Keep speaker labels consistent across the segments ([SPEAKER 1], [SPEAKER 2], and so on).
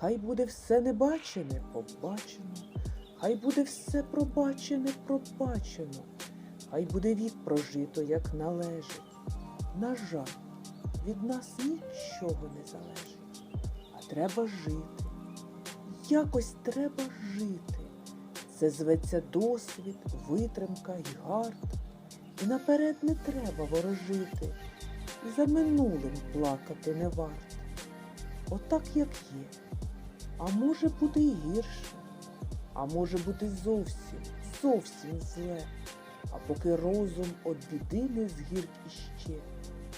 [SPEAKER 1] Хай буде все небачене, побачено, хай буде все пробачене, пробачено, хай буде вік прожито, як належить. На жаль, від нас нічого не залежить, а треба жити. Якось треба жити. Це зветься досвід, витримка й гард. І наперед не треба ворожити, і за минулим плакати не варт. Отак, як є. А може бути і гірше, а може бути зовсім, зовсім зле. А поки розум од біди не згірк іще,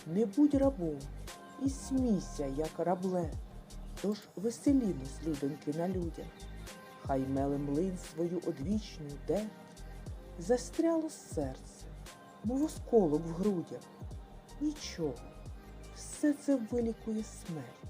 [SPEAKER 1] не будь рабом і смійся, як рабле. Тож веселімось, людоньки, на людях, хай меле млин свою одвічну дерть, застряло серце, мов осколок в грудях. Нічого, все це вилікує смерть.